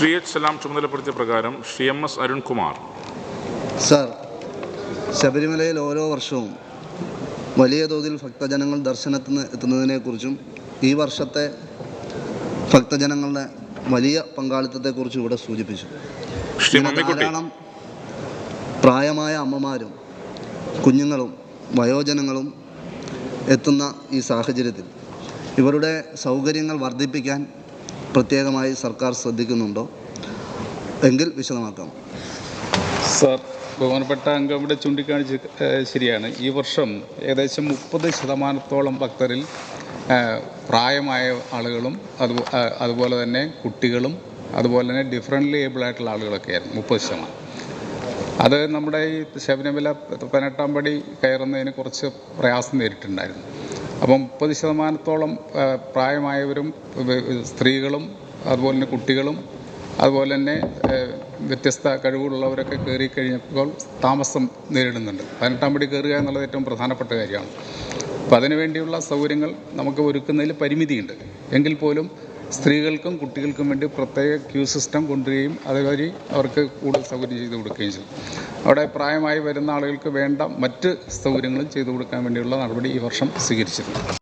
Shri H Salam ചുമതലപ്പെടുത്തിയ പ്രകാരം Shri M S Arunkumar. Sir ശബരിമലയിൽ ഓരോ വർഷവും വലിയ തോതിൽ ഭക്തജനങ്ങൾ ദർശനത്തിന് എത്തുന്നതിനെക്കുറിച്ചും ഈ വർഷത്തെ ഭക്തജനങ്ങളുടെ വലിയ പങ്കാളിത്തത്തെക്കുറിച്ചും ഇവിടെ സൂചിപ്പിച്ചു. ധാരാളം പ്രായമായ അമ്മമാരും കുഞ്ഞുങ്ങളും വയോജനങ്ങളും എത്തുന്ന ഈ സാഹചര്യത്തിൽ. ഇവരുടെ സൗകര്യങ്ങൾ വർദ്ധിപ്പിക്കാൻ പ്രത്യേകമായി സർക്കാർ ശ്രദ്ധിക്കുന്നുണ്ടോ? എങ്കിൽ വിശദമാക്കാം. സാർ ബഹുമാനപ്പെട്ട അംഗം ഇവിടെ ചൂണ്ടിക്കാണിച്ച് ശരിയാണ്. ഈ വർഷം ഏകദേശം മുപ്പത് ശതമാനത്തോളം ഭക്തരിൽ പ്രായമായ ആളുകളും അത് അതുപോലെ തന്നെ കുട്ടികളും അതുപോലെ തന്നെ ഡിഫറന്റ്ലി ഏബിൾ ആയിട്ടുള്ള ആളുകളൊക്കെ ആയിരുന്നു മുപ്പത് ശതമാനം. അത് നമ്മുടെ ഈ ശബരിമല പതിനെട്ടാം പടി കയറുന്നതിന് കുറച്ച് പ്രയാസം നേരിട്ടുണ്ടായിരുന്നു അപ്പം മുപ്പത് ശതമാനത്തോളം പ്രായമായവരും സ്ത്രീകളും അതുപോലെ തന്നെ കുട്ടികളും അതുപോലെ തന്നെ വ്യത്യസ്ത കഴിവുകളുള്ളവരൊക്കെ കയറി കഴിഞ്ഞപ്പോൾ താമസം നേരിടുന്നുണ്ട്. പതിനെട്ടാം പടി കയറുക എന്നുള്ളത് ഏറ്റവും പ്രധാനപ്പെട്ട കാര്യമാണ്. അപ്പം അതിനുവേണ്ടിയുള്ള സൗകര്യങ്ങൾ നമുക്ക് ഒരുക്കുന്നതിൽ പരിമിതിയുണ്ട്. എങ്കിൽ പോലും സ്ത്രീകൾക്കും കുട്ടികൾക്കും വേണ്ടി പ്രത്യേക ക്യൂ സിസ്റ്റം കൊണ്ടുവരികയും അതുവഴി അവർക്ക് കൂടുതൽ സൗകര്യം ചെയ്തു കൊടുക്കുകയും ചെയ്തു. അവിടെ പ്രായമായി വരുന്ന ആളുകൾക്ക് വേണ്ട മറ്റ് സൗകര്യങ്ങളും ചെയ്തു കൊടുക്കാൻ വേണ്ടിയുള്ള നടപടി ഈ വർഷം സ്വീകരിച്ചിട്ടുണ്ട്.